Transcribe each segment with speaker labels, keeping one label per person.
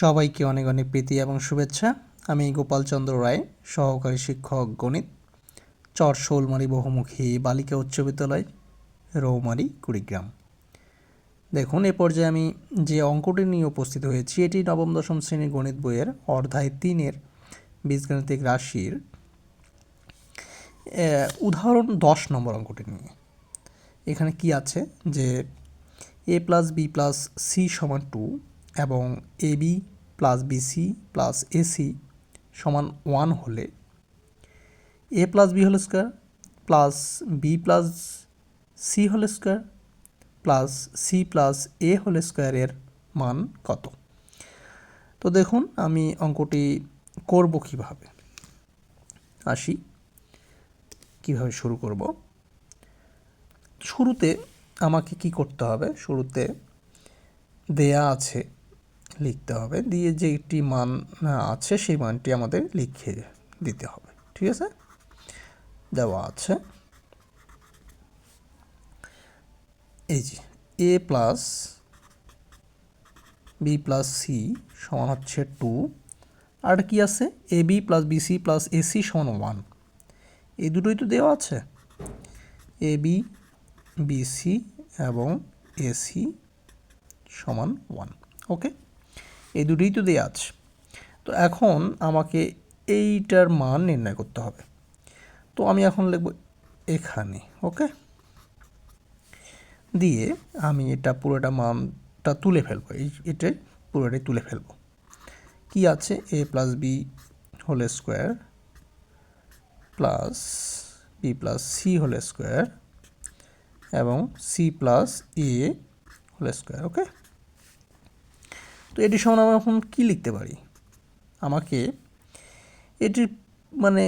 Speaker 1: সবাইকে অনেক অনেক প্রীতি এবং শুভেচ্ছা। আমি গোপালচন্দ্র রায়, সহকারী শিক্ষক, গণিত, চর শোলমারি বহুমুখী, বালিকা উচ্চ বিদ্যালয়, রৌমারি, কুড়িগ্রাম। দেখুন, এ পর্যায়ে আমি যে অঙ্কটি নিয়ে উপস্থিত হয়েছি, এটি নবম, দশম শ্রেণির গণিত বইয়ের অর্ধায় তিনের বীজগাণিতিক রাশির উদাহরণ দশ নম্বর অঙ্কটি নিয়ে। এখানে কি আছে? যে A plus B plus C সমান টু এবং A B plus BC plus AC সমান ওয়ান হলে A plus B whole square plus B plus C whole square plus C plus A whole স্কোয়ারের মান কত? তো দেখুন, আমি অঙ্কটি করব কীভাবে। আসি। কীভাবে শুরু করব? শুরুতে আমাকে কি করতে হবে? শুরুতে দেয়া আছে লিখতে হবে। দিয়ে যে একটি মান আছে সেই মানটি আমাদের লিখে দিতে হবে। ঠিক আছে? দেওয়া আছে। এই যে A plus B plus C সমান হচ্ছে টু আর কি আছে? A B plus BC plus AC সমান ওয়ান এই দুটোই তো দেওয়া আছে। এ বি বিসি এবং এসি সমান ওয়ান ওকে এই দুটোই তো দেওয়া আছে। তো এখন আমাকে এইটার মান নির্ণয় করতে হবে। তো আমি এখন লিখব এখানে, ওকে? দিয়ে আমি এটা পুরোটা মানটা তুলে ফেলব, এই এটাই পুরোটাই তুলে ফেলব। কি আছে? A plus B whole square plus B plus C whole square এবং C plus A whole square okay? তো এটি সমান আমরা এখন কী লিখতে পারি? আমাকে এটির মানে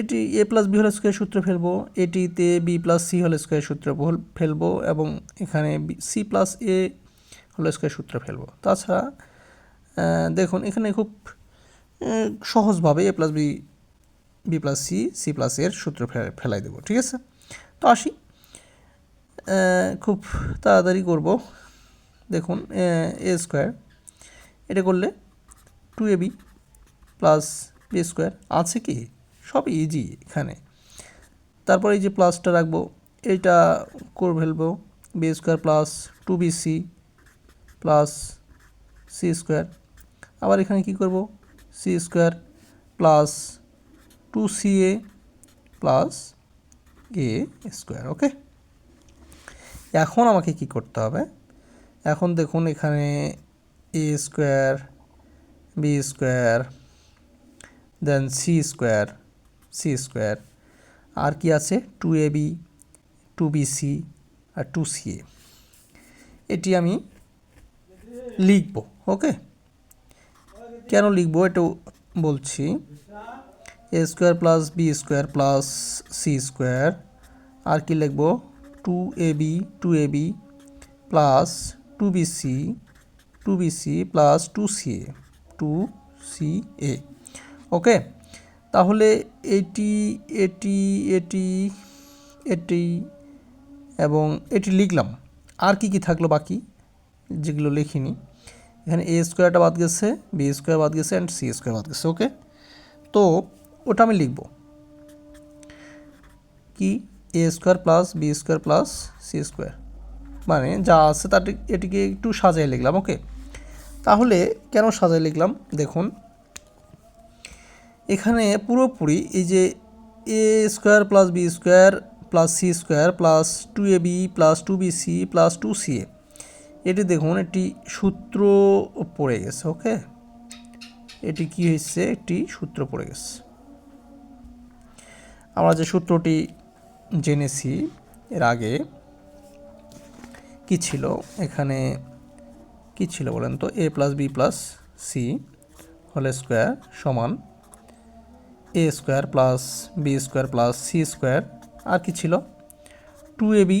Speaker 1: এটি A plus B whole square সূত্র ফেলব, এটিতে B plus C whole square সূত্র ফেলব এবং এখানে C plus A whole square সূত্র ফেলব। তাছাড়া দেখুন, এখানে খুব সহজভাবে A plus B B plus C C plus এর সূত্র ফেলাই দেবো, ঠিক আছে? তো আসি খুব তাড়াতাড়ি করব। দেখুন, এ স্কোয়ার। এটা করলে two A B plus B square আছে কি? সব ইজি এখানে। তারপর এই যে প্লাসটা রাখব এইটা করে ফেলব B square plus two B C plus C square. আবার এখানে কি করব? C square plus two C A plus A square okay এখন আমাকে কি করতে হবে? এখন দেখুন এখানে A square B square then C square C square আর কি আছে? Two A B two B C R two C A এটি আমি লিখব ওকে কেন লিখব? এটাও বলছি। A square plus B square plus C square আর কি লিখব? Two A B two A B plus two B C two B C plus two C A two C A okay তাহলে এটি এটি এটি এটি এবং এটি লিখলাম। আর কি কি থাকল বাকি? যেগুলো লিখিনি। এখানে এ স্কোয়ারটা বাদ গেছে বি স্কোয়ার বাদ গেছে অ্যান্ড সি স্কোয়ার বাদ গেছে ওকে তো ওটা আমি লিখব। কি? A square plus B square plus C square মানে যা আছে তার এটিকে একটু সাজাই লিখলাম, ওকে? তাহলে কেন সাজাই লিখলাম? দেখুন। এখানে পুরোপুরি এই যে A square plus B square plus C square plus two A B plus two B C plus two C A, এটি দেখুন, একটি সূত্র পড়ে গেছে, ওকে? এটি কি হয়েছে? একটি সূত্র পড়ে গেছে। আমরা যে সূত্রটি জেনেছি এর আগে কি ছিল? এখানে কি ছিল বলেন তো? A plus B plus C whole square সমান A square plus B square plus C square আর কি ছিল? Two A B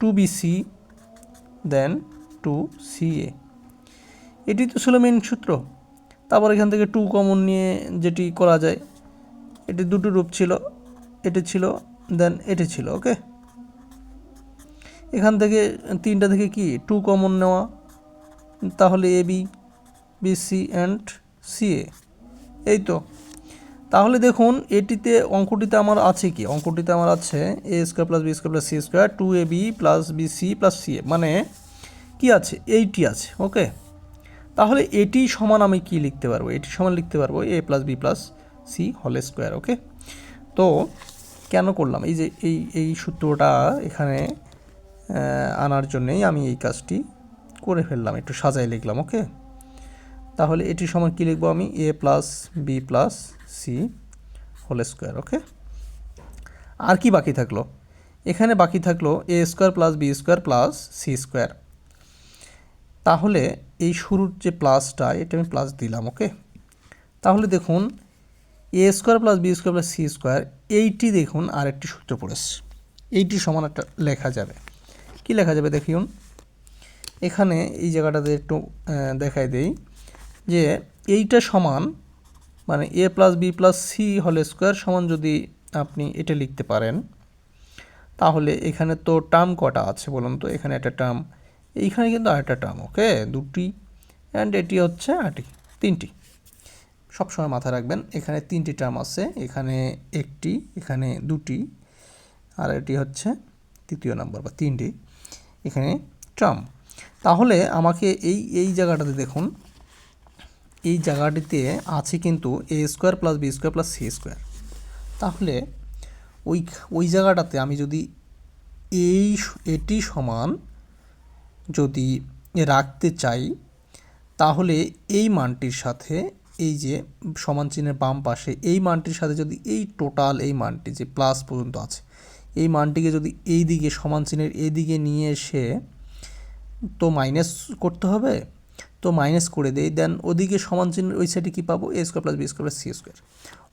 Speaker 1: two B C then two C A এটি তো ছিল মেন সূত্র। তারপর এখান থেকে টু কমন নিয়ে যেটি করা যায়, এটি দুটো রূপ ছিল, এটি ছিল দেন এটি ছিল ওকে এখান থেকে, তিনটা থেকে কি? টু কমন নেওয়া। তাহলে A B B C and C A এই তো। তাহলে দেখুন, এটিতে অঙ্কটিতে আমার আছে কি? অঙ্কটিতে আমার আছে A square plus B square plus C square two A B plus B C plus C A মানে কি আছে? এইটি আছে ওকে তাহলে এটি সমান আমি কি লিখতে পারব? এটি সমান লিখতে পারব A plus B plus C whole square okay তো কেন করলাম? এই যে, এই এই সূত্রটা এখানে আনার জন্যেই আমি এই কাজটি করে ফেললাম। একটু সাজাই লিখলাম, ওকে? তাহলে এটি সমান কী লিখব আমি? A plus B plus C whole square okay? আর কি বাকি থাকল? এখানে বাকি থাকল A square plus B square plus C square তাহলে এই শুরুর যে প্লাসটা, এটা আমি প্লাস দিলাম, ওকে? তাহলে দেখুন A square plus B square plus C square এইটি দেখুন আরেকটি সূত্র পড়েছে। এইটি সমান একটা লেখা যাবে। কি লেখা যাবে দেখুন এখানে এই জায়গাটাতে একটু দেখাই দেই যে এইটা সমান মানে A plus B plus C whole square সমান যদি আপনি এটা লিখতে পারেন, তাহলে এখানে তো টার্ম কটা আছে বলুন তো? এখানে একটা টার্ম এইখানে কিন্তু আরেকটা টার্ম ওকে? দুটি অ্যান্ড এটি হচ্ছে আটি তিনটি। সবসময় মাথায় রাখবেন, এখানে তিনটি টার্ম আছে, এখানে একটি, এখানে দুটি, আর এটি হচ্ছে তৃতীয় নাম্বার বা তিনটি। এখানে ট্রাম। তাহলে আমাকে এই এই জায়গাটাতে দেখুন। এই জায়গাটিতে আছে কিন্তু A square plus B square plus C square. তাহলে ওই ওই জায়গাটাতে আমি যদি এই এটি সমান যদি রাখতে চাই, তাহলে এই মানটির সাথে এই যে সমান চিহ্নের বাম পাশে এই মানটির সাথে যদি এই টোটাল এই মানটি যে প্লাস পর্যন্ত আছে এই মানটিকে যদি এই দিকে সমান চিহ্নের এই দিকে নিয়ে এসে তো মাইনাস করতে হবে, তো মাইনাস করে দেই দেন ওদিকে সমান চিহ্নের ওই সাইডে কী পাবো? A square plus B square plus C square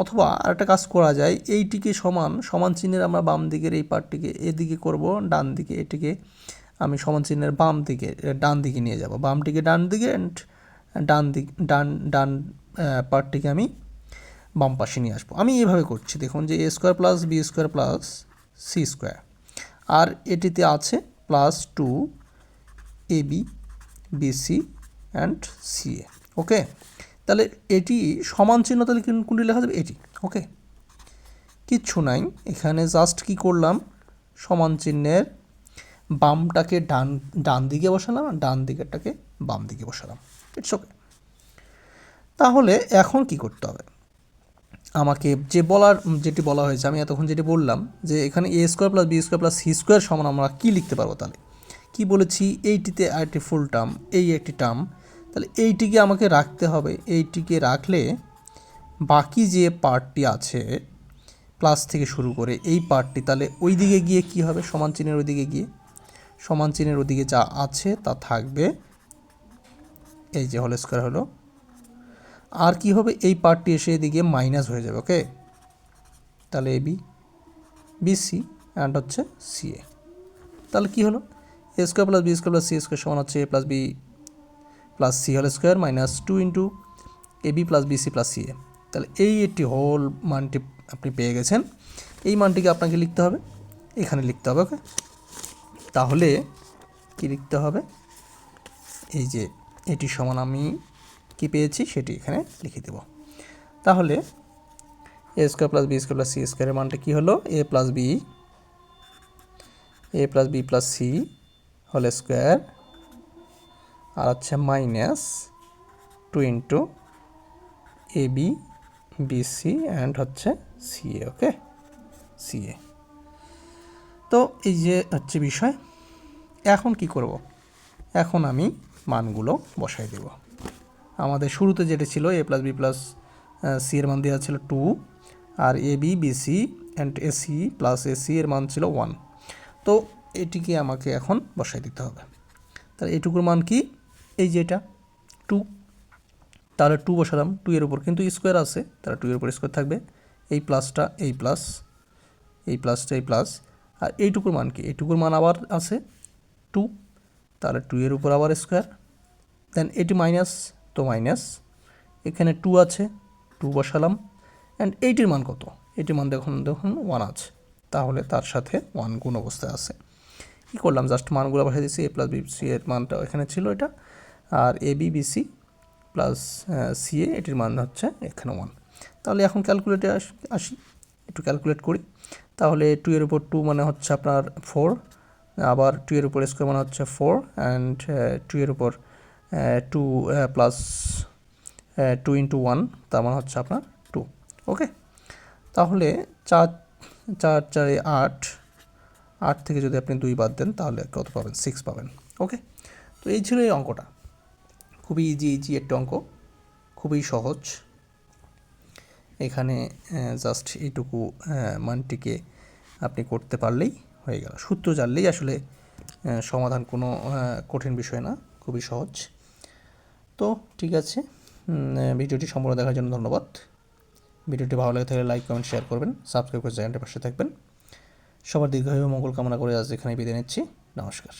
Speaker 1: অথবা আরেকটা কাজ করা যায়, এইটিকে সমান সমান চিহ্নের আমরা বাম দিকের এই পার্টটিকে এদিকে করব, ডান দিকে এটিকে আমি সমান চিহ্নের বাম দিকে ডান দিকে নিয়ে যাব। বামটিকে ডান দিকে অ্যান্ড ডান দিক, ডান ডান পার্টটিকে আমি বাম পাশে নিয়ে আসব। আমি এইভাবে করছি। দেখুন যে A square plus B square plus C square আর এটিতে আছে plus two A B BC and CA okay তাহলে এটি সমান চিহ্ন তাহলে কোন- কোনটি লেখা যাবে? এটি ওকে কিচ্ছু নাই। এখানে জাস্ট কি করলাম? সমান চিহ্নের বামটাকে ডান ডান দিকে বসালাম ডান দিকেরটাকে বাম দিকে বসালাম। ইটস ওকে তাহলে এখন কি করতে হবে? আমাকে যে বলার, যেটি বলা হয়েছে, আমি এতক্ষণ যেটি বললাম যে এখানে A square plus B square plus C square সমান আমরা কী লিখতে পারব তাহলে? কি বলেছি? এইটিতে আরেকটি ফুল টার্ম এই একটি টার্ম তাহলে এইটিকে আমাকে রাখতে হবে। এইটিকে রাখলে বাকি যে পার্টটি আছে প্লাস থেকে শুরু করে এই পার্টটি তাহলে ওই দিকে গিয়ে কি হবে? সমান চিহ্নের ওইদিকে গিয়ে। সমান চিহ্নের ওদিকে যা আছে তা থাকবে, এই যে হল স্কোয়ার হলো। আর কি হবে? এই পার্টটি এসে এদিকে মাইনাস হয়ে যাবে ওকে তাহলে এ বি বিসি অ্যান্ড হচ্ছে সি এ তাহলে কী হলো? A square plus B square plus C square সমান হচ্ছে A plus B plus C whole square minus two into A B plus BC plus C A তাহলে এই একটি whole মানটি আপনি পেয়ে গেছেন। এই মানটিকে আপনাকে লিখতে হবে। এখানে লিখতে হবে ওকে তাহলে কি লিখতে হবে? এই যে এটি সমান আমি কি পেয়েছি সেটি এখানে লিখে দেব। তাহলে A square plus B square plus C স্কোয়ারের মানটা কী হলো? A plus B A plus B plus C whole square আর হচ্ছে minus two into A B B C and হচ্ছে C A okay C A তো এই যে হচ্ছে বিষয়, এখন কি করব? এখন আমি মানগুলো বসাই দেব। আমাদের শুরুতে যেটা ছিল A plus B plus C এর মান দেওয়া ছিল two R A B B C and A C plus A C এর মান ছিল ওয়ান তো এটিকে আমাকে এখন বসাই দিতে হবে। তাহলে এটুকুর মান কি? এই যে এটা টু তাহলে টু বসালাম টু এর উপর কিন্তু স্কোয়ার আছে, তাহলে টু এর উপর স্কোয়ার থাকবে। এই প্লাসটা এই প্লাস এই প্লাসটা এই প্লাস আর এইটুকুর মান কি? এইটুকুর মান আবার আছে টু তাহলে টু এর উপর আবার স্কোয়ার দেন এটি মাইনাস তো মাইনাস এখানে টু আছে টু বসালাম। অ্যান্ড এইটির মান কত? এটির মান দেখুন দেখুন ওয়ান আছে। তাহলে তার সাথে ওয়ান গুণ অবস্থায় আছে। কী করলাম? জাস্ট মানগুলো বসে দিয়েছি এ প্লাস বি সি এর মানটা এখানে ছিল এটা। আর A B B C plus C A এটির মান হচ্ছে এখানে ওয়ান তাহলে এখন ক্যালকুলেটে আসি একটু ক্যালকুলেট করি। তাহলে টু এর উপর টু মানে হচ্ছে আপনার ফোর আবার টু এর উপর স্কোয়ার মানে হচ্ছে ফোর অ্যান্ড টু এর উপর two plus two into one তার মানে হচ্ছে আপনার টু ওকে তাহলে চার চার, চারে আট আট থেকে যদি আপনি দুই বাদ দেন, তাহলে কত পাবেন? সিক্স পাবেন ওকে তো এই ছিল এই অঙ্কটা। খুবই ইজি ইজি একটা অঙ্ক, খুবই সহজ। এখানে জাস্ট এইটুকু মানটিকে আপনি করতে পারলেই হয়ে গেল। সূত্র জানলেই আসলে সমাধান কোনো কঠিন বিষয় না, খুবই সহজ। তো ঠিক আছে। ভিডিওটি সম্পূর্ণ দেখার জন্য ধন্যবাদ। ভিডিওটি ভালো লাগে থাকলে লাইক, কমেন্ট শেয়ার করবেন। সাবস্ক্রাইব করে চ্যানেলটির পাশে থাকবেন। সবার দীর্ঘায়ু ও মঙ্গল কামনা করে আজ এখানে বিদায় নিচ্ছি। নমস্কার।